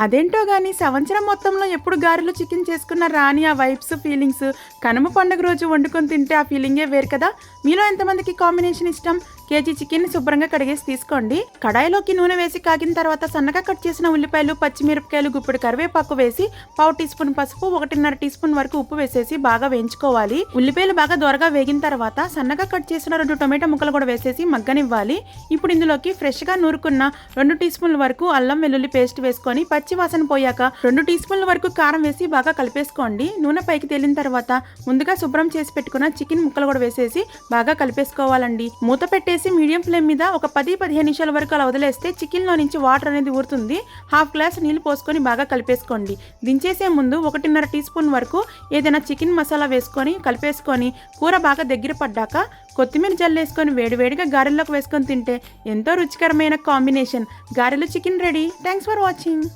అదేంటో గానీ సంవత్సరం మొత్తంలో ఎప్పుడు గారెలు చికెన్ చేసుకున్న రాని ఆ వైబ్స్ ఫీలింగ్స్ కనుమ పండుగ రోజు వండుకొని తింటే ఆ ఫీలింగే వేరు కదా? మీలో ఎంతమందికి కాంబినేషన్ ఇష్టం? కేజీ చికెన్ శుభ్రంగా కడిగేసి తీసుకోండి. కడాయిలోకి నూనె వేసి కాగిన తర్వాత సన్నగా కట్ చేసిన ఉల్లిపాయలు పచ్చిమిరపకాయలు గుప్పెడు కరివేపాకు వేసి పావు టీ స్పూన్ పసుపు ఒకటిన్నర టీ స్పూన్ వరకు ఉప్పు వేసేసి బాగా వేయించుకోవాలి. ఉల్లిపాయలు బాగా దొరగా వేగిన తర్వాత సన్నగా కట్ చేసిన రెండు టొమాటో ముక్కలు కూడా వేసేసి మగ్గనివ్వాలి. ఇప్పుడు ఇందులోకి ఫ్రెష్గా నూరుకున్న రెండు టీ స్పూన్ల వరకు అల్లం వెల్లుల్లి పేస్ట్ వేసుకొని పచ్చి వాసన పోయాక రెండు టీ స్పూన్ల వరకు కారం వేసి బాగా కలిపేసుకోండి. నూనె పైకి తేలిన తర్వాత ముందుగా శుభ్రం చేసి పెట్టుకున్న చికెన్ ముక్కలు కూడా వేసేసి బాగా కలిపేసుకోవాలండి. మూత పెట్టేసి మీడియం ఫ్లేమ్ మీద ఒక పది పదిహేను నిమిషాల వరకు అలా వదిలేస్తే చికెన్లో నుంచి వాటర్ అనేది ఊరుతుంది. హాఫ్ గ్లాస్ నీళ్ళు పోసుకొని బాగా కలిపేసుకోండి. దించేసే ముందు ఒకటిన్నర టీ స్పూన్ వరకు ఏదైనా చికెన్ మసాలా వేసుకొని కలిపేసుకొని కూర బాగా దగ్గర పడ్డాక కొత్తిమీర జల్లేసుకొని వేడివేడిగా గారెల్లోకి వేసుకొని తింటే ఎంతో రుచికరమైన కాంబినేషన్. గారెలు chicken ready. Thanks for watching.